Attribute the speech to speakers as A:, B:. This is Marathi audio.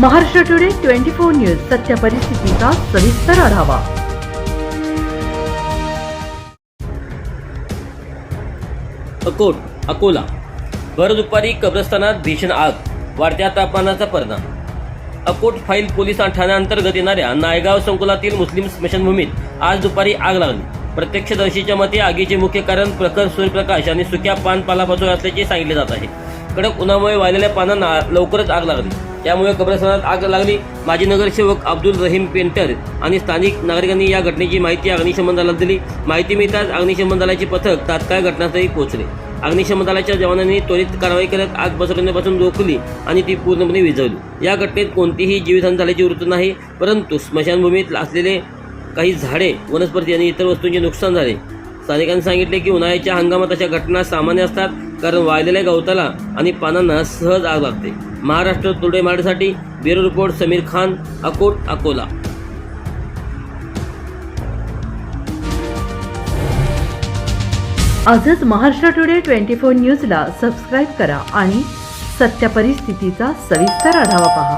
A: Maharashtra today twenty four news सत्य परिस्थितीचा सविस्तर आढावा.
B: अकोट अकोला. भर दुपारी कब्रस्तानात भीषण आग वाढत्या तापमानाचा परिणाम. अकोट फाईल पोलीस ठाण्याअंतर्गत येणाऱ्या नायगाव संकुलातील मुस्लिम स्मशानभूमीत आज दुपारी आग लागली. प्रत्यक्षदर्शीच्या मते आगीचे मुख्य कारण प्रखर सूर्यप्रकाश आणि सुक्या पानपालापासून असल्याचे सांगितले जात आहे. कडक उन्हामुळे वाळलेल्या पानांना लवकरच आग लागली. त्यामुळे कब्रस्थानात आग लागली. माजी नगरसेवक अब्दुल रहीम पेंटर आणि स्थानिक नागरिकांनी या घटनेची माहिती अग्निशमन दलाला दिली. माहिती मिळताच अग्निशमन दलाचे पथक तात्काळ घटनास्थळी पोहोचले. अग्निशमन दलाच्या जवानांनी त्वरित कारवाई करत आग पसरवण्यापासून रोखली आणि ती पूर्णपणे विझवली. या घटनेत कोणतीही जीवितहानी झाल्याची वृत्त नाही परंतु स्मशानभूमीत असलेले काही झाडे वनस्पती आणि इतर वस्तूंचे नुकसान झाले. स्थानिकांनी सांगितले की उन्हाळ्याच्या हंगामात अशा घटना सामान्य असतात. कारण वाळलेल्या गवताला आणि पानांना सहज आग लागते. महाराष्ट्र टुडे मराठीसाठी ब्युरो रिपोर्ट समीर खान अकोट अकोला.
A: आजच महाराष्ट्र टुडे ट्वेंटी फोर न्यूजला सबस्क्राईब करा आणि सत्य परिस्थितीचा सविस्तर आढावा पहा.